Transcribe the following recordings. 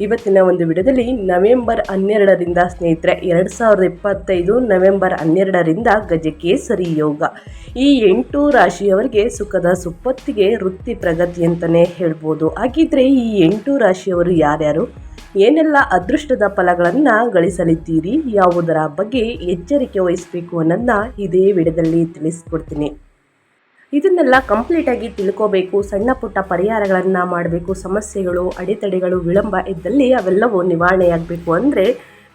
ಇವತ್ತಿನ ಒಂದು ವಿಡಿಯೋದಲ್ಲಿ ನವೆಂಬರ್ ಹನ್ನೆರಡರಿಂದ ಸ್ನೇಹಿತರೆ, ಎರಡು ಸಾವಿರದ ಇಪ್ಪತ್ತೈದು ನವೆಂಬರ್ ಹನ್ನೆರಡರಿಂದ ಗಜಕೇಸರಿ ಯೋಗ. ಈ ಎಂಟು ರಾಶಿಯವರಿಗೆ ಸುಖದ ಸುಪ್ಪತ್ತಿಗೆ ವೃತ್ತಿ ಪ್ರಗತಿ ಅಂತಲೇ ಹೇಳ್ಬೋದು. ಹಾಗಿದ್ರೆ ಈ ಎಂಟು ರಾಶಿಯವರು ಯಾರ್ಯಾರು? ಏನೆಲ್ಲ ಅದೃಷ್ಟದ ಫಲಗಳನ್ನು ಗಳಿಸಲಿದ್ದೀರಿ? ಯಾವುದರ ಬಗ್ಗೆ ಎಚ್ಚರಿಕೆ ವಹಿಸಬೇಕು ಅನ್ನೋದನ್ನ ಇದೇ ವಿಡಿಯೋದಲ್ಲಿ ತಿಳಿಸ್ಕೊಡ್ತೀನಿ. ಇದನ್ನೆಲ್ಲ ಕಂಪ್ಲೀಟಾಗಿ ತಿಳ್ಕೋಬೇಕು, ಸಣ್ಣ ಪುಟ್ಟ ಪರಿಹಾರಗಳನ್ನು ಮಾಡಬೇಕು, ಸಮಸ್ಯೆಗಳು, ಅಡೆತಡೆಗಳು, ವಿಳಂಬ ಇದ್ದಲ್ಲಿ ಅವೆಲ್ಲವೂ ನಿವಾರಣೆಯಾಗಬೇಕು ಅಂದರೆ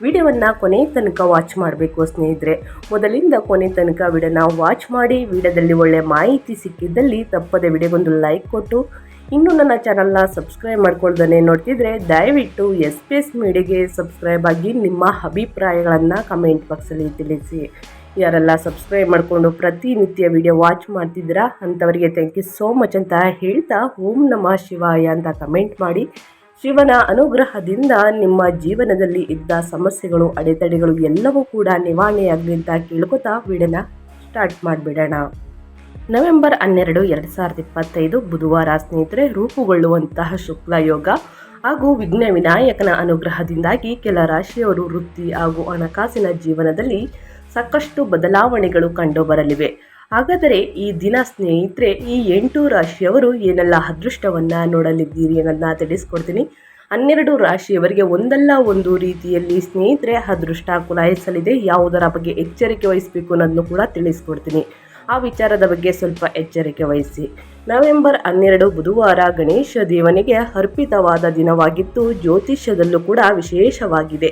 ವಿಡಿಯೋವನ್ನು ಕೊನೆ ತನಕ ವಾಚ್ ಮಾಡಬೇಕು ಸ್ನೇಹಿತರೆ. ಮೊದಲಿಂದ ಕೊನೆ ತನಕ ವಿಡಿಯೋನ ವಾಚ್ ಮಾಡಿ, ವಿಡಿಯೋದಲ್ಲಿ ಒಳ್ಳೆಯ ಮಾಹಿತಿ ಸಿಕ್ಕಿದ್ದಲ್ಲಿ ತಪ್ಪದೆ ವಿಡಿಯೋಗೊಂದು ಲೈಕ್ ಕೊಟ್ಟು, ಇನ್ನೂ ನನ್ನ ಚಾನಲ್ನ ಸಬ್ಸ್ಕ್ರೈಬ್ ಮಾಡ್ಕೊಳ್ದೇ ನೋಡ್ತಿದ್ರೆ ದಯವಿಟ್ಟು ಎಸ್ ಪಿ ಎಸ್ ಮೀಡಿಯಾಗೆ ಸಬ್ಸ್ಕ್ರೈಬ್ ಆಗಿ ನಿಮ್ಮ ಅಭಿಪ್ರಾಯಗಳನ್ನು ಕಮೆಂಟ್ ಬಾಕ್ಸಲ್ಲಿ ತಿಳಿಸಿ. ಯಾರೆಲ್ಲ ಸಬ್ಸ್ಕ್ರೈಬ್ ಮಾಡಿಕೊಂಡು ಪ್ರತಿನಿತ್ಯ ವಿಡಿಯೋ ವಾಚ್ ಮಾಡ್ತಿದ್ದೀರಾ ಅಂಥವರಿಗೆ ಥ್ಯಾಂಕ್ ಯು ಸೋ ಮಚ್ ಅಂತ ಹೇಳ್ತಾ ಓಂ ನಮಃ ಶಿವಾಯ ಅಂತ ಕಮೆಂಟ್ ಮಾಡಿ. ಶಿವನ ಅನುಗ್ರಹದಿಂದ ನಿಮ್ಮ ಜೀವನದಲ್ಲಿ ಇದ್ದ ಸಮಸ್ಯೆಗಳು, ಅಡೆತಡೆಗಳು ಎಲ್ಲವೂ ಕೂಡ ನಿವಾರಣೆಯಾಗಲಿ ಅಂತ ಕೇಳ್ಕೊತಾ ವಿಡಿಯೋನ ಸ್ಟಾರ್ಟ್ ಮಾಡಿಬಿಡೋಣ. ನವೆಂಬರ್ ಹನ್ನೆರಡು, ಎರಡು ಸಾವಿರದ ಇಪ್ಪತ್ತೈದು ಬುಧವಾರ ಸ್ನೇಹಿತರೆ, ರೂಪುಗೊಳ್ಳುವಂತಹ ಶುಕ್ಲ ಯೋಗ ಹಾಗೂ ವಿಘ್ನ ವಿನಾಯಕನ ಅನುಗ್ರಹದಿಂದಾಗಿ ಕೆಲ ರಾಶಿಯವರು ವೃತ್ತಿ ಹಾಗೂ ಹಣಕಾಸಿನ ಜೀವನದಲ್ಲಿ ಸಾಕಷ್ಟು ಬದಲಾವಣೆಗಳು ಕಂಡುಬರಲಿವೆ ಹಾಗಾದರೆ ಈ ದಿನ ಸ್ನೇಹಿತರೆ, ಈ ಎಂಟು ರಾಶಿಯವರು ಏನೆಲ್ಲ ಅದೃಷ್ಟವನ್ನು ನೋಡಲಿದ್ದೀರಿ ಅನ್ನೋದನ್ನ ತಿಳಿಸ್ಕೊಡ್ತೀನಿ. ಹನ್ನೆರಡು ರಾಶಿಯವರಿಗೆ ಒಂದಲ್ಲ ಒಂದು ರೀತಿಯಲ್ಲಿ ಸ್ನೇಹಿತರೆ, ಅದೃಷ್ಟ ಕುಲಾಯಿಸಲಿದೆ ಯಾವುದರ ಬಗ್ಗೆ ಎಚ್ಚರಿಕೆ ವಹಿಸಬೇಕು ಅನ್ನೋದನ್ನು ಕೂಡ ತಿಳಿಸ್ಕೊಡ್ತೀನಿ. ಆ ವಿಚಾರದ ಬಗ್ಗೆ ಸ್ವಲ್ಪ ಎಚ್ಚರಿಕೆ ವಹಿಸಿ. ನವೆಂಬರ್ ಹನ್ನೆರಡು ಬುಧವಾರ ಗಣೇಶ ದೇವನಿಗೆ ಅರ್ಪಿತವಾದ ದಿನವಾಗಿತ್ತು ಜ್ಯೋತಿಷ್ಯದಲ್ಲೂ ಕೂಡ ವಿಶೇಷವಾಗಿದೆ.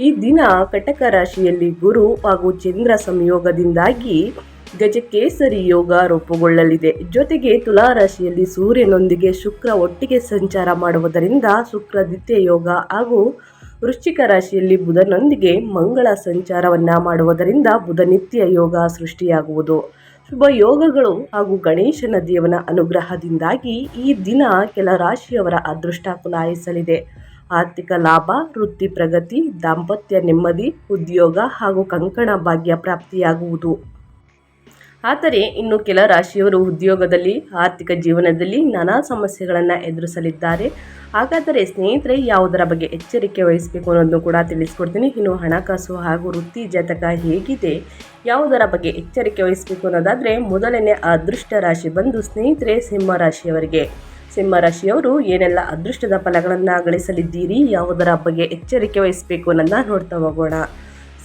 ಈ ದಿನ ಕಟಕ ರಾಶಿಯಲ್ಲಿ ಗುರು ಹಾಗೂ ಚಂದ್ರ ಸಂಯೋಗದಿಂದಾಗಿ ಗಜಕೇಸರಿ ಯೋಗ ರೂಪುಗೊಳ್ಳಲಿದೆ. ಜೊತೆಗೆ ತುಲಾರಾಶಿಯಲ್ಲಿ ಸೂರ್ಯನೊಂದಿಗೆ ಶುಕ್ರ ಒಟ್ಟಿಗೆ ಸಂಚಾರ ಮಾಡುವುದರಿಂದ ಶುಕ್ರದಿತ್ಯ ಯೋಗ ಹಾಗೂ ವೃಶ್ಚಿಕ ರಾಶಿಯಲ್ಲಿ ಬುಧನೊಂದಿಗೆ ಮಂಗಳ ಸಂಚಾರವನ್ನು ಮಾಡುವುದರಿಂದ ಬುಧನಿತ್ಯ ಯೋಗ ಸೃಷ್ಟಿಯಾಗುವುದು. ಶುಭ ಯೋಗಗಳು ಹಾಗೂ ಗಣೇಶನ ದೇವನ ಅನುಗ್ರಹದಿಂದಾಗಿ ಈ ದಿನ ಕೆಲ ರಾಶಿಯವರ ಅದೃಷ್ಟ ಕುಲಾಯಿಸಲಿದೆ. ಆರ್ಥಿಕ ಲಾಭ, ವೃತ್ತಿ ಪ್ರಗತಿ, ದಾಂಪತ್ಯ ನೆಮ್ಮದಿ, ಉದ್ಯೋಗ ಹಾಗೂ ಕಂಕಣ ಭಾಗ್ಯ ಪ್ರಾಪ್ತಿಯಾಗುವುದು. ಆದರೆ ಇನ್ನು ಕೆಲ ರಾಶಿಯವರು ಉದ್ಯೋಗದಲ್ಲಿ, ಆರ್ಥಿಕ ಜೀವನದಲ್ಲಿ ನಾನಾ ಸಮಸ್ಯೆಗಳನ್ನು ಎದುರಿಸಲಿದ್ದಾರೆ. ಹಾಗಾದರೆ ಸ್ನೇಹಿತರೆ, ಯಾವುದರ ಬಗ್ಗೆ ಎಚ್ಚರಿಕೆ ವಹಿಸಬೇಕು ಅನ್ನೋದನ್ನು ಕೂಡ ತಿಳಿಸ್ಕೊಡ್ತೀನಿ. ಇನ್ನು ಹಣಕಾಸು ಹಾಗೂ ವೃತ್ತಿ ಜಾತಕ ಹೇಗಿದೆ, ಯಾವುದರ ಬಗ್ಗೆ ಎಚ್ಚರಿಕೆ ವಹಿಸಬೇಕು ಅನ್ನೋದಾದರೆ, ಮೊದಲನೇ ಅದೃಷ್ಟ ರಾಶಿ ಬಂದು ಸ್ನೇಹಿತರೆ, ಸಿಂಹ ರಾಶಿಯವರಿಗೆ. ಸಿಂಹ ರಾಶಿಯವರು ಏನೆಲ್ಲ ಅದೃಷ್ಟದ ಫಲಗಳನ್ನು ಗಳಿಸಲಿದ್ದೀರಿ, ಯಾವುದರ ಬಗ್ಗೆ ಎಚ್ಚರಿಕೆ ವಹಿಸಬೇಕು ಅನ್ನೋದನ್ನ ನೋಡ್ತಾ ಹೋಗೋಣ.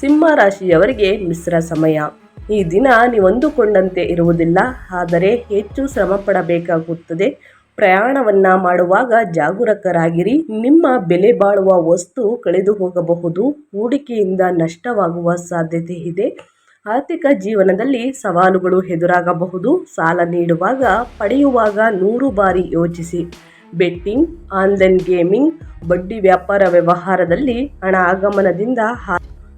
ಸಿಂಹ ರಾಶಿಯವರಿಗೆ ಮಿಶ್ರ ಸಮಯ. ಈ ದಿನ ನೀವು ಅಂದುಕೊಂಡಂತೆ ಇರುವುದಿಲ್ಲ, ಆದರೆ ಹೆಚ್ಚು ಶ್ರಮ ಪಡಬೇಕಾಗುತ್ತದೆ. ಪ್ರಯಾಣವನ್ನು ಮಾಡುವಾಗ ಜಾಗರೂಕರಾಗಿರಿ. ನಿಮ್ಮ ಬೆಲೆ ಬಾಳುವ ವಸ್ತು ಕಳೆದು ಹೋಗಬಹುದು ಹೂಡಿಕೆಯಿಂದ ನಷ್ಟವಾಗುವ ಸಾಧ್ಯತೆ ಇದೆ. ಆರ್ಥಿಕ ಜೀವನದಲ್ಲಿ ಸವಾಲುಗಳು ಎದುರಾಗಬಹುದು. ಸಾಲ ನೀಡುವಾಗ ಪಡೆಯುವಾಗ ನೂರು ಬಾರಿ ಯೋಚಿಸಿ. ಬೆಟ್ಟಿಂಗ್, ಆನ್ಲೈನ್ ಗೇಮಿಂಗ್, ಬಡ್ಡಿ ವ್ಯಾಪಾರ ವ್ಯವಹಾರದಲ್ಲಿ ಹಣ ಆಗಮನದಿಂದ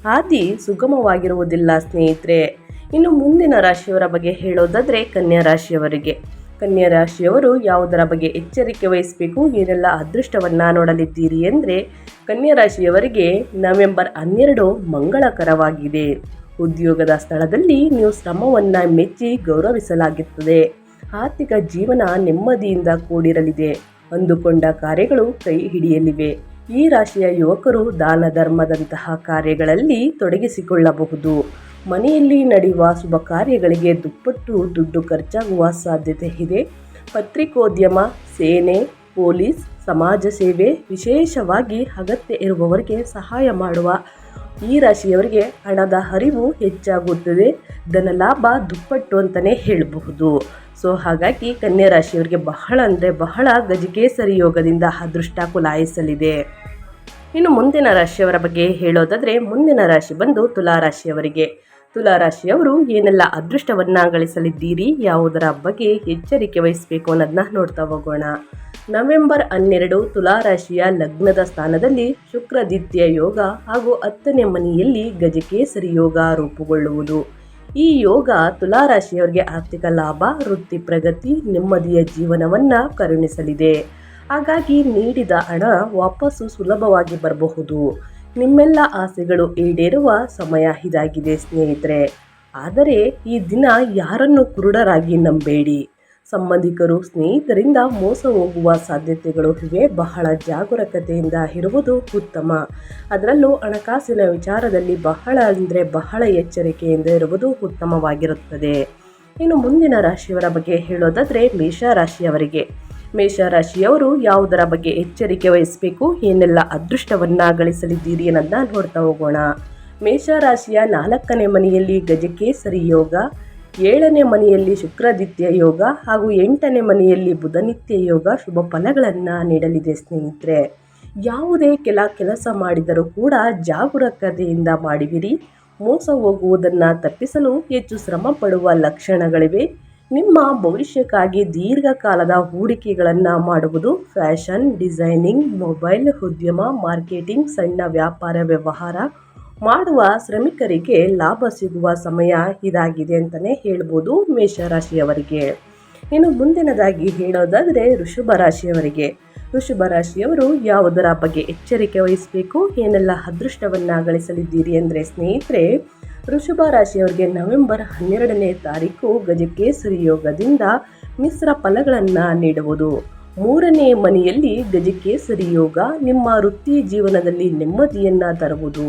ಹಾದಿ ಸುಗಮವಾಗಿರುವುದಿಲ್ಲ ಸ್ನೇಹಿತರೆ. ಇನ್ನು ಮುಂದಿನ ರಾಶಿಯವರ ಬಗ್ಗೆ ಹೇಳೋದಾದರೆ ಕನ್ಯಾ ರಾಶಿಯವರಿಗೆ. ಕನ್ಯಾ ರಾಶಿಯವರು ಯಾವುದರ ಬಗ್ಗೆ ಎಚ್ಚರಿಕೆ ವಹಿಸಬೇಕು, ಏನೆಲ್ಲ ಅದೃಷ್ಟವನ್ನು ನೋಡಲಿದ್ದೀರಿ ಅಂದರೆ ಕನ್ಯಾ ರಾಶಿಯವರಿಗೆ ನವೆಂಬರ್ ಹನ್ನೆರಡು ಮಂಗಳಕರವಾಗಿದೆ. ಉದ್ಯೋಗದ ಸ್ಥಳದಲ್ಲಿ ನೀವು ಶ್ರಮವನ್ನು ಮೆಚ್ಚಿ ಗೌರವಿಸಲಾಗುತ್ತದೆ ಆರ್ಥಿಕ ಜೀವನ ನೆಮ್ಮದಿಯಿಂದ ಕೂಡಿರಲಿದೆ. ಅಂದುಕೊಂಡ ಕಾರ್ಯಗಳು ಕೈ ಹಿಡಿಯಲಿವೆ. ಈ ರಾಶಿಯ ಯುವಕರು ದಾನ ಧರ್ಮದಂತಹ ಕಾರ್ಯಗಳಲ್ಲಿ ತೊಡಗಿಸಿಕೊಳ್ಳಬಹುದು. ಮನೆಯಲ್ಲಿ ನಡೆಯುವ ಶುಭ ಕಾರ್ಯಗಳಿಗೆ ದುಪ್ಪಟ್ಟು ದುಡ್ಡು ಖರ್ಚಾಗುವ ಸಾಧ್ಯತೆ ಇದೆ. ಪತ್ರಿಕೋದ್ಯಮ, ಸೇನೆ, ಪೊಲೀಸ್, ಸಮಾಜ ಸೇವೆ ವಿಶೇಷವಾಗಿ ಅಗತ್ಯ ಇರುವವರಿಗೆ ಸಹಾಯ ಮಾಡುವ ಈ ರಾಶಿಯವರಿಗೆ ಹಣದ ಹರಿವು ಹೆಚ್ಚಾಗುತ್ತದೆ ಧನಲಾಭ ದುಪ್ಪಟ್ಟು ಅಂತಲೇ ಹೇಳಬಹುದು. ಸೊ ಹಾಗಾಗಿ ಕನ್ಯಾ ರಾಶಿಯವರಿಗೆ ಬಹಳ ಅಂದರೆ ಬಹಳ ಗಜಕೇಸರಿ ಯೋಗದಿಂದ ಅದೃಷ್ಟ ಕುಲಾಯಿಸಲಿದೆ. ಇನ್ನು ಮುಂದಿನ ರಾಶಿಯವರ ಬಗ್ಗೆ ಹೇಳೋದಾದರೆ ಮುಂದಿನ ರಾಶಿ ಬಂದು ತುಲಾ ರಾಶಿಯವರಿಗೆ. ತುಲಾ ರಾಶಿಯವರು ಏನೆಲ್ಲ ಅದೃಷ್ಟವನ್ನು ಗಳಿಸಲಿದ್ದೀರಿ, ಯಾವುದರ ಬಗ್ಗೆ ಎಚ್ಚರಿಕೆ ವಹಿಸಬೇಕು ಅನ್ನೋದನ್ನ ನೋಡ್ತಾ ಹೋಗೋಣ. ನವೆಂಬರ್ ಹನ್ನೆರಡು ತುಲಾ ರಾಶಿಯ ಲಗ್ನದ ಸ್ಥಾನದಲ್ಲಿ ಶುಕ್ರದಿತ್ಯ ಯೋಗ ಹಾಗೂ ಹತ್ತನೇ ಮನೆಯಲ್ಲಿ ಗಜಕೇಸರಿ ಯೋಗ ರೂಪುಗೊಳ್ಳುವುದು. ಈ ಯೋಗ ತುಲಾರಾಶಿಯವರಿಗೆ ಆರ್ಥಿಕ ಲಾಭ, ವೃತ್ತಿ ಪ್ರಗತಿ, ನೆಮ್ಮದಿಯ ಜೀವನವನ್ನು ಕರುಣಿಸಲಿದೆ. ಹಾಗಾಗಿ ನೀಡಿದ ಹಣ ವಾಪಸ್ಸು ಸುಲಭವಾಗಿ ಬರಬಹುದು. ನಿಮ್ಮೆಲ್ಲ ಆಸೆಗಳು ಈಡೇರುವ ಸಮಯ ಇದಾಗಿದೆ, ಸ್ನೇಹಿತರೆ. ಆದರೆ ಈ ದಿನ ಯಾರನ್ನು ಕುರುಡರಾಗಿ ನಂಬೇಡಿ? ಸಂಬಂಧಿಕರು, ಸ್ನೇಹಿತರಿಂದ ಮೋಸ ಹೋಗುವ ಸಾಧ್ಯತೆಗಳು ಇವೆ. ಬಹಳ ಜಾಗರೂಕತೆಯಿಂದ ಇರುವುದು ಉತ್ತಮ. ಅದರಲ್ಲೂ ಹಣಕಾಸಿನ ವಿಚಾರದಲ್ಲಿ ಬಹಳ ಅಂದರೆ ಬಹಳ ಎಚ್ಚರಿಕೆಯಿಂದ ಇರುವುದು ಉತ್ತಮವಾಗಿರುತ್ತದೆ. ಇನ್ನು ಮುಂದಿನ ರಾಶಿಯವರ ಬಗ್ಗೆ ಹೇಳೋದಾದರೆ ಮೇಷರಾಶಿಯವರಿಗೆ ಮೇಷರಾಶಿಯವರು ಯಾವುದರ ಬಗ್ಗೆ ಎಚ್ಚರಿಕೆ ವಹಿಸಬೇಕು, ಏನೆಲ್ಲ ಅದೃಷ್ಟವನ್ನು ಗಳಿಸಲಿದ್ದೀರಿ ಅನ್ನೋದನ್ನ ನೋಡ್ತಾ ಹೋಗೋಣ. ಮೇಷರಾಶಿಯ ನಾಲ್ಕನೇ ಮನೆಯಲ್ಲಿ ಗಜಕೇಸರಿ ಯೋಗ, ಏಳನೇ ಮನೆಯಲ್ಲಿ ಶುಕ್ರಾದಿತ್ಯ ಯೋಗ ಹಾಗೂ ಎಂಟನೇ ಮನೆಯಲ್ಲಿ ಬುಧನಿತ್ಯ ಯೋಗ ಶುಭ ಫಲಗಳನ್ನು ನೀಡಲಿದೆ ಸ್ನೇಹಿತರೆ. ಯಾವುದೇ ಕೆಲ ಕೆಲಸ ಮಾಡಿದರೂ ಕೂಡ ಜಾಗರೂಕತೆಯಿಂದ ಮಾಡಿವಿರಿ. ಮೋಸ ಹೋಗುವುದನ್ನು ತಪ್ಪಿಸಲು ಹೆಚ್ಚು ಶ್ರಮ ಪಡುವ ಲಕ್ಷಣಗಳಿವೆ. ನಿಮ್ಮ ಭವಿಷ್ಯಕ್ಕಾಗಿ ದೀರ್ಘಕಾಲದ ಹೂಡಿಕೆಗಳನ್ನು ಮಾಡುವುದು ಫ್ಯಾಷನ್, ಡಿಸೈನಿಂಗ್, ಮೊಬೈಲ್, ಉದ್ಯಮ, ಮಾರ್ಕೆಟಿಂಗ್, ಸಣ್ಣ ವ್ಯಾಪಾರ, ವ್ಯವಹಾರ. ಮಾಡುವ ಶ್ರಮಿಕರಿಗೆ ಲಾಭ ಸಿಗುವ ಸಮಯ ಇದಾಗಿದೆ ಅಂತಲೇ ಹೇಳ್ಬೋದು ಮೇಷರಾಶಿಯವರಿಗೆ. ಇನ್ನು ಮುಂದಿನದಾಗಿ ಹೇಳೋದಾದರೆ ಋಷಭ ರಾಶಿಯವರಿಗೆ. ಋಷಭ ರಾಶಿಯವರು ಯಾವುದರ ಬಗ್ಗೆ ಎಚ್ಚರಿಕೆ ವಹಿಸಬೇಕು, ಏನೆಲ್ಲ ಅದೃಷ್ಟವನ್ನು ಗಳಿಸಲಿದ್ದೀರಿ ಅಂದರೆ ಸ್ನೇಹಿತರೆ ವೃಷಭ ರಾಶಿಯವರಿಗೆ ನವೆಂಬರ್ ಹನ್ನೆರಡನೇ ತಾರೀಕು ಗಜಕೇಸರಿ ಯೋಗದಿಂದ ಮಿಶ್ರ ಫಲಗಳನ್ನು ನೀಡುವುದು. ಮೂರನೇ ಮನೆಯಲ್ಲಿ ಗಜಕೇಸರಿ ಯೋಗ ನಿಮ್ಮ ವೃತ್ತಿ ಜೀವನದಲ್ಲಿ ನೆಮ್ಮದಿಯನ್ನು ತರುವುದು.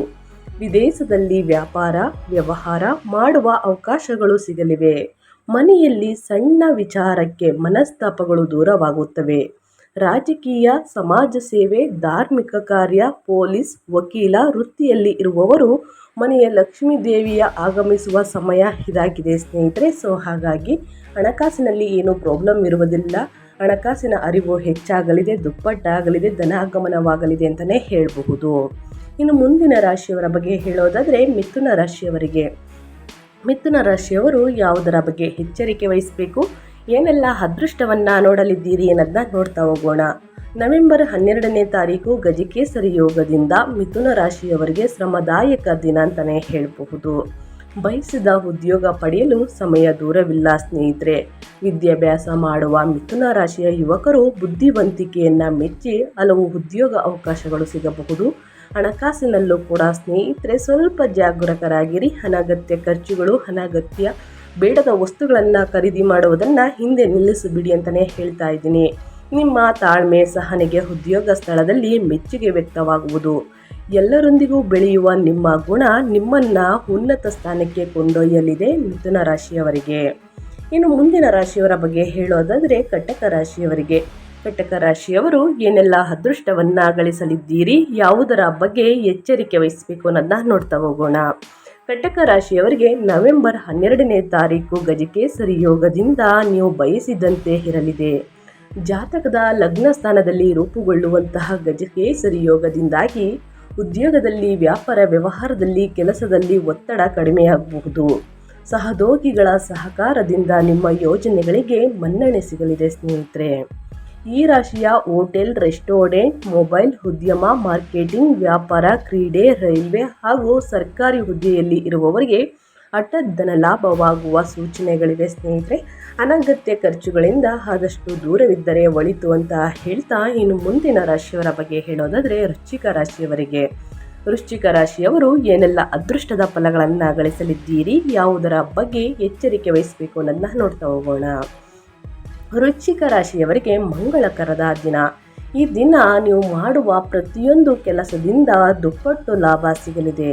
ವಿದೇಶದಲ್ಲಿ ವ್ಯಾಪಾರ, ವ್ಯವಹಾರ ಮಾಡುವ ಅವಕಾಶಗಳು ಸಿಗಲಿವೆ. ಮನೆಯಲ್ಲಿ ಸಣ್ಣ ವಿಚಾರಕ್ಕೆ ಮನಸ್ತಾಪಗಳು ದೂರವಾಗುತ್ತವೆ. ರಾಜಕೀಯ, ಸಮಾಜ ಸೇವೆ, ಧಾರ್ಮಿಕ ಕಾರ್ಯ, ಪೊಲೀಸ್, ವಕೀಲ, ವೃತ್ತಿಯಲ್ಲಿ ಇರುವವರು ಮನೆಯ ಲಕ್ಷ್ಮೀ ದೇವಿಯ ಆಗಮಿಸುವ ಸಮಯ ಇದಾಗಿದೆ ಸ್ನೇಹಿತರೆ. ಸೊ ಹಾಗಾಗಿ ಹಣಕಾಸಿನಲ್ಲಿ ಏನೂ ಪ್ರಾಬ್ಲಮ್ ಇರುವುದಿಲ್ಲ. ಹಣಕಾಸಿನ ಅರಿವು ಹೆಚ್ಚಾಗಲಿದೆ, ದುಪ್ಪಟ್ಟಾಗಲಿದೆ ಧನಾಗಮನವಾಗಲಿದೆ ಅಂತಲೇ ಹೇಳಬಹುದು. ಇನ್ನು ಮುಂದಿನ ರಾಶಿಯವರ ಬಗ್ಗೆ ಹೇಳೋದಾದರೆ ಮಿಥುನ ರಾಶಿಯವರಿಗೆ. ಮಿಥುನ ರಾಶಿಯವರು ಯಾವುದರ ಬಗ್ಗೆ ಎಚ್ಚರಿಕೆ ವಹಿಸಬೇಕು? ಏನೆಲ್ಲ ಅದೃಷ್ಟವನ್ನು ನೋಡಲಿದ್ದೀರಿ ಅನ್ನೋದನ್ನ ನೋಡ್ತಾ ಹೋಗೋಣ. ನವೆಂಬರ್ ಹನ್ನೆರಡನೇ ತಾರೀಕು ಗಜಕೇಸರಿ ಯೋಗದಿಂದ ಮಿಥುನ ರಾಶಿಯವರಿಗೆ ಶ್ರಮದಾಯಕ ದಿನ ಅಂತಲೇ ಹೇಳಬಹುದು. ಬಯಸಿದ ಉದ್ಯೋಗ ಪಡೆಯಲು ಸಮಯ ದೂರವಿಲ್ಲ ಸ್ನೇಹಿತರೆ. ವಿದ್ಯಾಭ್ಯಾಸ ಮಾಡುವ ಮಿಥುನ ರಾಶಿಯ ಯುವಕರು ಬುದ್ಧಿವಂತಿಕೆಯನ್ನು ಮೆಚ್ಚಿ ಹಲವು ಉದ್ಯೋಗ ಅವಕಾಶಗಳು ಸಿಗಬಹುದು. ಹಣಕಾಸಿನಲ್ಲೂ ಕೂಡ ಸ್ನೇಹಿತರೆ ಸ್ವಲ್ಪ ಜಾಗರೂಕರಾಗಿರಿ. ಅನಗತ್ಯ ಖರ್ಚುಗಳು, ಅನಗತ್ಯ ಬೇಡದ ವಸ್ತುಗಳನ್ನು ಖರೀದಿ ಮಾಡುವುದನ್ನು ಹಿಂದೆ ನಿಲ್ಲಿಸಿಬಿಡಿ ಅಂತಲೇ ಹೇಳ್ತಾ ಇದ್ದೀನಿ. ನಿಮ್ಮ ತಾಳ್ಮೆ ಸಹನೆಗೆ ಉದ್ಯೋಗ ಸ್ಥಳದಲ್ಲಿ ಮೆಚ್ಚುಗೆ ವ್ಯಕ್ತವಾಗುವುದು. ಎಲ್ಲರೊಂದಿಗೂ ಬೆಳೆಯುವ ನಿಮ್ಮ ಗುಣ ನಿಮ್ಮನ್ನು ಉನ್ನತ ಸ್ಥಾನಕ್ಕೆ ಕೊಂಡೊಯ್ಯಲಿದೆ ಮಿಥುನ ರಾಶಿಯವರಿಗೆ. ಇನ್ನು ಮುಂದಿನ ರಾಶಿಯವರ ಬಗ್ಗೆ ಹೇಳೋದಾದರೆ ಕಟಕ ರಾಶಿಯವರಿಗೆ. ಕಟಕ ರಾಶಿಯವರು ಏನೆಲ್ಲ ಅದೃಷ್ಟವನ್ನು ಗಳಿಸಲಿದ್ದೀರಿ, ಯಾವುದರ ಬಗ್ಗೆ ಎಚ್ಚರಿಕೆ ವಹಿಸಬೇಕು ಅನ್ನೋದನ್ನ ನೋಡ್ತಾ ಹೋಗೋಣ. ಕಟಕ ರಾಶಿಯವರಿಗೆ ನವೆಂಬರ್ ಹನ್ನೆರಡನೇ ತಾರೀಕು ಗಜಕೇಸರಿ ಯೋಗದಿಂದ ನೀವು ಬಯಸಿದಂತೆ ಇರಲಿದೆ. ಜಾತಕದ ಲಗ್ನ ಸ್ಥಾನದಲ್ಲಿ ರೂಪುಗೊಳ್ಳುವಂತಹ ಗಜಕೇಸರಿ ಯೋಗದಿಂದಾಗಿ ಉದ್ಯೋಗದಲ್ಲಿ, ವ್ಯಾಪಾರ ವ್ಯವಹಾರದಲ್ಲಿ ಕೆಲಸದಲ್ಲಿ ಒತ್ತಡ ಕಡಿಮೆಯಾಗಬಹುದು. ಸಹೋದ್ಯೋಗಿಗಳ ಸಹಕಾರದಿಂದ ನಿಮ್ಮ ಯೋಜನೆಗಳಿಗೆ ಮನ್ನಣೆ ಸಿಗಲಿದೆ ಸ್ನೇಹಿತರೆ. ಈ ರಾಶಿಯ ಹೋಟೆಲ್, ರೆಸ್ಟೋರೆಂಟ್, ಮೊಬೈಲ್, ಉದ್ಯಮ, ಮಾರ್ಕೆಟಿಂಗ್, ವ್ಯಾಪಾರ, ಕ್ರೀಡೆ, ರೈಲ್ವೆ ಹಾಗೂ ಸರ್ಕಾರಿ ಹುದ್ದೆಯಲ್ಲಿ ಇರುವವರಿಗೆ ಧನ ಲಾಭವಾಗುವ ಸೂಚನೆಗಳಿವೆ. ಸ್ನೇಹಿತರೆ, ಅನಗತ್ಯ ಖರ್ಚುಗಳಿಂದ ಆದಷ್ಟು ದೂರವಿದ್ದರೆ ಒಳಿತು ಅಂತ ಹೇಳ್ತಾ ಇನ್ನು ಮುಂದಿನ ರಾಶಿಯವರ ಬಗ್ಗೆ ಹೇಳೋದಾದರೆ ರುಚಿಕ ರಾಶಿಯವರಿಗೆ. ವೃಶ್ಚಿಕ ರಾಶಿಯವರು ಏನೆಲ್ಲ ಅದೃಷ್ಟದ ಫಲಗಳನ್ನು ಗಳಿಸಲಿದ್ದೀರಿ, ಯಾವುದರ ಬಗ್ಗೆ ಎಚ್ಚರಿಕೆ ವಹಿಸಬೇಕು ಅನ್ನೋದನ್ನ ನೋಡ್ತಾ ಹೋಗೋಣ. ವೃಶ್ಚಿಕ ರಾಶಿಯವರಿಗೆ ಮಂಗಳಕರದ ದಿನ. ಈ ದಿನ ನೀವು ಮಾಡುವ ಪ್ರತಿಯೊಂದು ಕೆಲಸದಿಂದ ದುಪ್ಪಟ್ಟು ಲಾಭ ಸಿಗಲಿದೆ.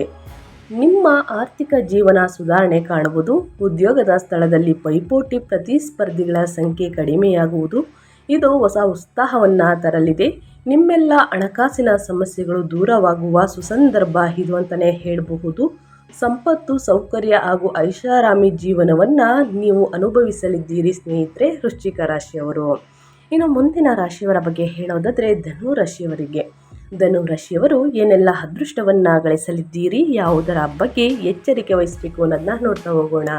ನಿಮ್ಮ ಆರ್ಥಿಕ ಜೀವನ ಸುಧಾರಣೆ ಕಾಣುವುದು, ಉದ್ಯೋಗದ ಸ್ಥಳದಲ್ಲಿ ಪೈಪೋಟಿ ಪ್ರತಿಸ್ಪರ್ಧಿಗಳ ಸಂಖ್ಯೆ ಕಡಿಮೆಯಾಗುವುದು, ಇದು ಹೊಸ ಉತ್ಸಾಹವನ್ನು ತರಲಿದೆ. ನಿಮ್ಮೆಲ್ಲ ಹಣಕಾಸಿನ ಸಮಸ್ಯೆಗಳು ದೂರವಾಗುವ ಸುಸಂದರ್ಭ ಇದು ಅಂತಲೇ ಹೇಳಬಹುದು. ಸಂಪತ್ತು, ಸೌಕರ್ಯ ಹಾಗೂ ಐಷಾರಾಮಿ ಜೀವನವನ್ನು ನೀವು ಅನುಭವಿಸಲಿದ್ದೀರಿ ಸ್ನೇಹಿತರೆ ವೃಶ್ಚಿಕ ರಾಶಿಯವರು. ಇನ್ನು ಮುಂದಿನ ರಾಶಿಯವರ ಬಗ್ಗೆ ಹೇಳೋದಾದರೆ ಧನು ರಾಶಿಯವರಿಗೆ. ಧನು ರಾಶಿಯವರು ಏನೆಲ್ಲ ಅದೃಷ್ಟವನ್ನು ಗಳಿಸಲಿದ್ದೀರಿ ಯಾವುದರ ಬಗ್ಗೆ ಎಚ್ಚರಿಕೆ ವಹಿಸಬೇಕು ಅನ್ನೋದನ್ನ ನೋಡ್ತಾ ಹೋಗೋಣ.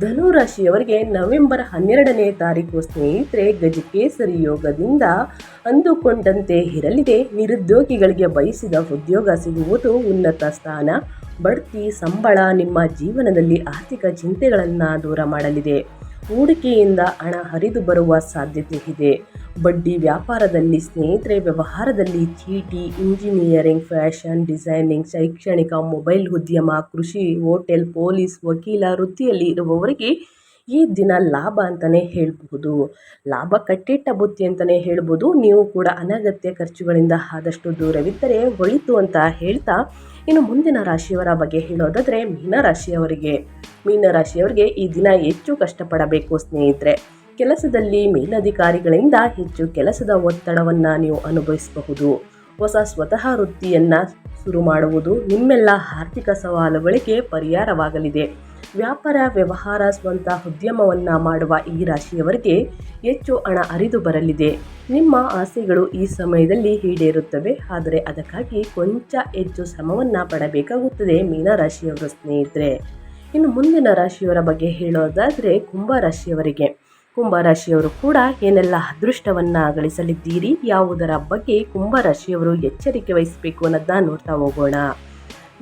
ಧನು ರಾಶಿಯವರಿಗೆ ನವೆಂಬರ್ ಹನ್ನೆರಡನೇ ತಾರೀಕು ಸ್ನೇಹಿತರೆ, ಗಜಕೇಸರಿ ಯೋಗದಿಂದ ಅಂದುಕೊಂಡಂತೆ ಇರಲಿದೆ. ನಿರುದ್ಯೋಗಿಗಳಿಗೆ ಬಯಸಿದ ಉದ್ಯೋಗ ಸಿಗುವುದು ಉನ್ನತ ಸ್ಥಾನ. ಬಡ್ತಿ, ಸಂಬಳ ನಿಮ್ಮ ಜೀವನದಲ್ಲಿ ಆರ್ಥಿಕ ಚಿಂತೆಗಳನ್ನು ದೂರ ಮಾಡಲಿದೆ. ಹೂಡಿಕೆಯಿಂದ ಹಣ ಹರಿದು ಬರುವ ಸಾಧ್ಯತೆ ಇದೆ. ಬಡ್ಡಿ ವ್ಯಾಪಾರದಲ್ಲಿ ಸ್ನೇಹಿತರೆ, ವ್ಯವಹಾರದಲ್ಲಿ ಚೀಟಿ, ಇಂಜಿನಿಯರಿಂಗ್, ಫ್ಯಾಷನ್, ಡಿಸೈನಿಂಗ್, ಶೈಕ್ಷಣಿಕ, ಮೊಬೈಲ್ ಉದ್ಯಮ, ಕೃಷಿ, ಹೋಟೆಲ್, ಪೊಲೀಸ್, ವಕೀಲ ವೃತ್ತಿಯಲ್ಲಿ ಇರುವವರಿಗೆ ಈ ದಿನ ಲಾಭ ಅಂತಲೇ ಹೇಳಬಹುದು. ಲಾಭ ಕಟ್ಟಿಟ್ಟ ಬುತ್ತಿ ಅಂತಲೇ ಹೇಳ್ಬೋದು ನೀವು ಕೂಡ ಅನಗತ್ಯ ಖರ್ಚುಗಳಿಂದ ಆದಷ್ಟು ದೂರವಿದ್ದರೆ ಒಳಿತು ಅಂತ ಹೇಳ್ತಾ ಇನ್ನು ಮುಂದಿನ ರಾಶಿಯವರ ಬಗ್ಗೆ ಹೇಳೋದಾದರೆ ಮೀನರಾಶಿಯವರಿಗೆ ಮೀನರಾಶಿಯವರಿಗೆ ಈ ದಿನ ಹೆಚ್ಚು ಕಷ್ಟಪಡಬೇಕು ಸ್ನೇಹಿತರೆ. ಕೆಲಸದಲ್ಲಿ ಮೇಲಧಿಕಾರಿಗಳಿಂದ ಹೆಚ್ಚು ಕೆಲಸದ ಒತ್ತಡವನ್ನು ನೀವು ಅನುಭವಿಸಬಹುದು. ಹೊಸ ಸ್ವತಃ ವೃತ್ತಿಯನ್ನು ಶುರು ಮಾಡುವುದು ನಿಮ್ಮೆಲ್ಲ ಆರ್ಥಿಕ ಸವಾಲುಗಳಿಗೆ ಪರಿಹಾರವಾಗಲಿದೆ. ವ್ಯಾಪಾರ ವ್ಯವಹಾರ ಸ್ವಂತ ಉದ್ಯಮವನ್ನು ಮಾಡುವ ಈ ರಾಶಿಯವರಿಗೆ ಹೆಚ್ಚು ಹಣ ಅರಿದು ಬರಲಿದೆ. ನಿಮ್ಮ ಆಸೆಗಳು ಈ ಸಮಯದಲ್ಲಿ ಈಡೇರುತ್ತವೆ, ಆದರೆ ಅದಕ್ಕಾಗಿ ಕೊಂಚ ಹೆಚ್ಚು ಶ್ರಮವನ್ನು ಪಡಬೇಕಾಗುತ್ತದೆ ಮೀನರಾಶಿಯವರ ಸ್ನೇಹಿತರೆ. ಇನ್ನು ಮುಂದಿನ ರಾಶಿಯವರ ಬಗ್ಗೆ ಹೇಳೋದಾದರೆ ಕುಂಭರಾಶಿಯವರಿಗೆ ಕುಂಭರಾಶಿಯವರು ಕೂಡ ಏನೆಲ್ಲ ಅದೃಷ್ಟವನ್ನು ಗಳಿಸಲಿದ್ದೀರಿ ಯಾವುದರ ಬಗ್ಗೆ ಕುಂಭರಾಶಿಯವರು ಎಚ್ಚರಿಕೆ ವಹಿಸಬೇಕು ಅನ್ನೋದನ್ನ ನೋಡ್ತಾ ಹೋಗೋಣ.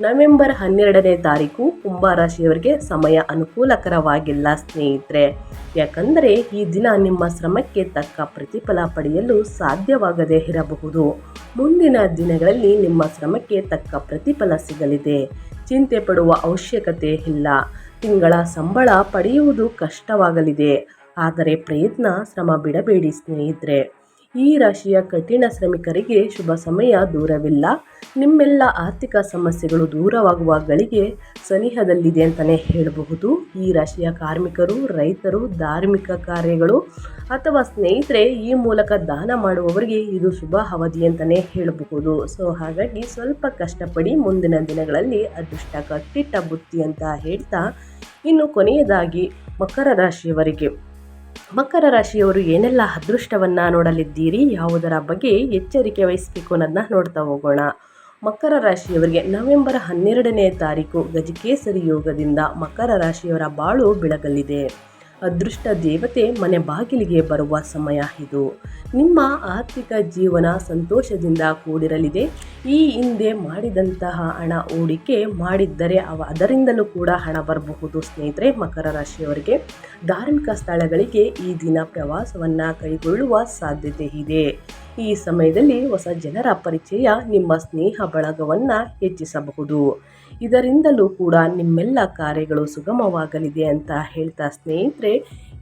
ನವೆಂಬರ್ ಹನ್ನೆರಡನೇ ತಾರೀಕು ಕುಂಭರಾಶಿಯವರಿಗೆ ಸಮಯ ಅನುಕೂಲಕರವಾಗಿಲ್ಲ ಸ್ನೇಹಿತರೆ. ಯಾಕಂದರೆ ಈ ದಿನ ನಿಮ್ಮ ಶ್ರಮಕ್ಕೆ ತಕ್ಕ ಪ್ರತಿಫಲ ಪಡೆಯಲು ಸಾಧ್ಯವಾಗದೇ ಇರಬಹುದು. ಮುಂದಿನ ದಿನಗಳಲ್ಲಿ ನಿಮ್ಮ ಶ್ರಮಕ್ಕೆ ತಕ್ಕ ಪ್ರತಿಫಲ ಸಿಗಲಿದೆ. ಚಿಂತೆ ಪಡುವ ಅವಶ್ಯಕತೆ ಇಲ್ಲ. ತಿಂಗಳ ಸಂಬಳ ಪಡೆಯುವುದು ಕಷ್ಟವಾಗಲಿದೆ. ಆದರೆ ಪ್ರಯತ್ನ ಶ್ರಮ ಬಿಡಬೇಡಿ ಸ್ನೇಹಿತರೆ. ಈ ರಾಶಿಯ ಕಠಿಣ ಶ್ರಮಿಕರಿಗೆ ಶುಭ ಸಮಯ ದೂರವಿಲ್ಲ. ನಿಮ್ಮೆಲ್ಲ ಆರ್ಥಿಕ ಸಮಸ್ಯೆಗಳು ದೂರವಾಗುವ ಗಳಿಗೆ ಸನಿಹದಲ್ಲಿದೆ ಅಂತಲೇ ಹೇಳಬಹುದು. ಈ ರಾಶಿಯ ಕಾರ್ಮಿಕರು, ರೈತರು, ಧಾರ್ಮಿಕ ಕಾರ್ಯಗಳು ಅಥವಾ ಸ್ನೇಹಿತರೆ, ಈ ಮೂಲಕ ದಾನ ಮಾಡುವವರಿಗೆ ಇದು ಶುಭ ಅವಧಿ ಅಂತಲೇ ಹೇಳಬಹುದು. ಸೊ ಹಾಗಾಗಿ ಸ್ವಲ್ಪ ಕಷ್ಟಪಡಿ ಮುಂದಿನ ದಿನಗಳಲ್ಲಿ ಅದೃಷ್ಟ ಕಟ್ಟಿಟ್ಟ ಬುತ್ತಿ ಅಂತ ಹೇಳ್ತಾ ಇನ್ನು ಕೊನೆಯದಾಗಿ ಮಕರ ರಾಶಿಯವರಿಗೆ. ಮಕರ ರಾಶಿಯವರು ಏನೆಲ್ಲ ಅದೃಷ್ಟವನ್ನು ನೋಡಲಿದ್ದೀರಿ? ಯಾವುದರ ಬಗ್ಗೆ ಎಚ್ಚರಿಕೆ ವಹಿಸಬೇಕು ಅನ್ನೋದನ್ನ ನೋಡ್ತಾ ಹೋಗೋಣ. ಮಕರ ರಾಶಿಯವರಿಗೆ ನವೆಂಬರ್ ಹನ್ನೆರಡನೇ ತಾರೀಕು ಗಜಕೇಸರಿ ಯೋಗದಿಂದ ಮಕರ ರಾಶಿಯವರ ಬಾಳು ಬೆಳಗಲಿದೆ. ಅದೃಷ್ಟ ದೇವತೆ ಮನೆ ಬಾಗಿಲಿಗೆ ಬರುವ ಸಮಯ ಇದು. ನಿಮ್ಮ ಆರ್ಥಿಕ ಜೀವನ ಸಂತೋಷದಿಂದ ಕೂಡಿರಲಿದೆ. ಈ ಹಿಂದೆ ಮಾಡಿದಂತಹ ಹಣ ಹೂಡಿಕೆ ಮಾಡಿದ್ದರೆ ಅವ ಅದರಿಂದಲೂ ಕೂಡ ಹಣ ಬರಬಹುದು ಸ್ನೇಹಿತರೆ, ಮಕರ ರಾಶಿಯವರಿಗೆ. ಧಾರ್ಮಿಕ ಸ್ಥಳಗಳಿಗೆ ಈ ದಿನ ಪ್ರವಾಸವನ್ನು ಕೈಗೊಳ್ಳುವ ಸಾಧ್ಯತೆ ಇದೆ. ಈ ಸಮಯದಲ್ಲಿ ಹೊಸ ಜನರ ಪರಿಚಯ, ನಿಮ್ಮ ಸ್ನೇಹ ಬಳಗವನ್ನು ಹೆಚ್ಚಿಸಬಹುದು. ಇದರಿಂದಲೂ ಕೂಡ ನಿಮ್ಮೆಲ್ಲ ಕಾರ್ಯಗಳು ಸುಗಮವಾಗಲಿದೆ ಅಂತ ಹೇಳ್ತಾ ಸ್ನೇಹಿತರೆ,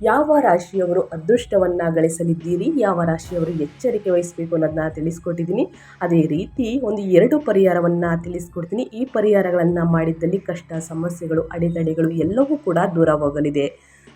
ಯಾವ ರಾಶಿಯವರು ಅದೃಷ್ಟವನ್ನು ಗಳಿಸಲಿದ್ದೀರಿ, ಯಾವ ರಾಶಿಯವರು ಎಚ್ಚರಿಕೆ ವಹಿಸಬೇಕು ಅನ್ನೋದನ್ನ ತಿಳಿಸ್ಕೊಟ್ಟಿದ್ದೀನಿ. ಅದೇ ರೀತಿ ಒಂದು ಎರಡು ಪರಿಹಾರವನ್ನು ತಿಳಿಸ್ಕೊಡ್ತೀನಿ. ಈ ಪರಿಹಾರಗಳನ್ನು ಮಾಡಿದ್ದಲ್ಲಿ ಕಷ್ಟ, ಸಮಸ್ಯೆಗಳು, ಅಡೆತಡೆಗಳು ಎಲ್ಲವೂ ಕೂಡ ದೂರವಾಗಲಿದೆ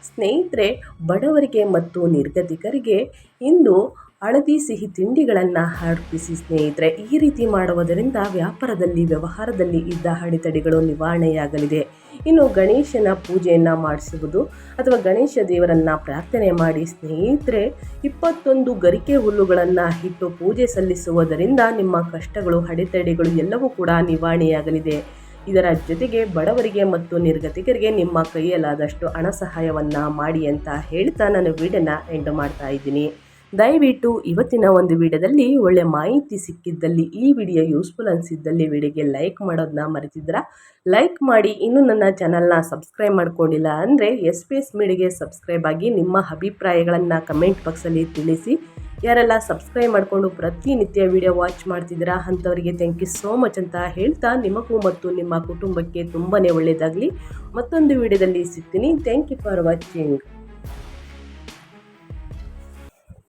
ಸ್ನೇಹಿತರೆ, ಬಡವರಿಗೆ ಮತ್ತು ನಿರ್ಗತಿಕರಿಗೆ ಇಂದು ಹಳದಿ ಸಿಹಿ ತಿಂಡಿಗಳನ್ನು ಅರ್ಪಿಸಿ ಸ್ನೇಹಿತರೆ, ಈ ರೀತಿ ಮಾಡುವುದರಿಂದ ವ್ಯಾಪಾರದಲ್ಲಿ, ವ್ಯವಹಾರದಲ್ಲಿ ಇದ್ದ ಅಡೆತಡೆಗಳು ನಿವಾರಣೆಯಾಗಲಿದೆ. ಇನ್ನು ಗಣೇಶನ ಪೂಜೆಯನ್ನು ಮಾಡಿಸುವುದು ಅಥವಾ ಗಣೇಶ ದೇವರನ್ನು ಪ್ರಾರ್ಥನೆ ಮಾಡಿ ಸ್ನೇಹಿತರೆ, ಇಪ್ಪತ್ತೊಂದು ಗರಿಕೆ ಹುಲ್ಲುಗಳನ್ನು ಇಟ್ಟು ಪೂಜೆ ಸಲ್ಲಿಸುವುದರಿಂದ ನಿಮ್ಮ ಕಷ್ಟಗಳು, ಅಡೆತಡೆಗಳು ಎಲ್ಲವೂ ಕೂಡ ನಿವಾರಣೆಯಾಗಲಿದೆ. ಇದರ ಜೊತೆಗೆ ಬಡವರಿಗೆ ಮತ್ತು ನಿರ್ಗತಿಕರಿಗೆ ನಿಮ್ಮ ಕೈಯಲ್ಲಾದಷ್ಟು ಹಣ ಸಹಾಯವನ್ನು ಮಾಡಿ ಅಂತ ಹೇಳ್ತಾ ನಾನು ವೀಡಿಯೋನ ಎಂಡ್ ಮಾಡ್ತಾ ಇದ್ದೀನಿ. ದಯವಿಟ್ಟು ಇವತ್ತಿನ ಒಂದು ವಿಡಿಯೋದಲ್ಲಿ ಒಳ್ಳೆ ಮಾಹಿತಿ ಸಿಕ್ಕಿದ್ದಲ್ಲಿ ಈ ವಿಡಿಯೋ ಯೂಸ್ಫುಲ್ ಅನಿಸಿದ್ದಲ್ಲಿ ವಿಡಿಯೋಗೆ ಲೈಕ್ ಮಾಡೋದನ್ನ ಮರೆತಿದ್ರ ಲೈಕ್ ಮಾಡಿ ಇನ್ನೂ ನನ್ನ ಚಾನಲ್ನ ಸಬ್ಸ್ಕ್ರೈಬ್ ಮಾಡ್ಕೊಂಡಿಲ್ಲ ಅಂದರೆ ಎಸ್ ಪಿ ಎಸ್ ಮೀಡಿಗೆ ಸಬ್ಸ್ಕ್ರೈಬ್ ಆಗಿ ನಿಮ್ಮ ಅಭಿಪ್ರಾಯಗಳನ್ನು ಕಮೆಂಟ್ ಬಾಕ್ಸಲ್ಲಿ ತಿಳಿಸಿ. ಯಾರೆಲ್ಲ ಸಬ್ಸ್ಕ್ರೈಬ್ ಮಾಡಿಕೊಂಡು ಪ್ರತಿನಿತ್ಯ ವಿಡಿಯೋ ವಾಚ್ ಮಾಡ್ತಿದ್ದೀರಾ ಅಂಥವರಿಗೆ ಥ್ಯಾಂಕ್ ಯು ಸೋ ಮಚ್ ಅಂತ ಹೇಳ್ತಾ ನಿಮಗೂ ಮತ್ತು ನಿಮ್ಮ ಕುಟುಂಬಕ್ಕೆ ತುಂಬಾ ಒಳ್ಳೆಯದಾಗಲಿ ಮತ್ತೊಂದು ವಿಡಿಯೋದಲ್ಲಿ ಸಿಗ್ತೀನಿ. Thank you for watching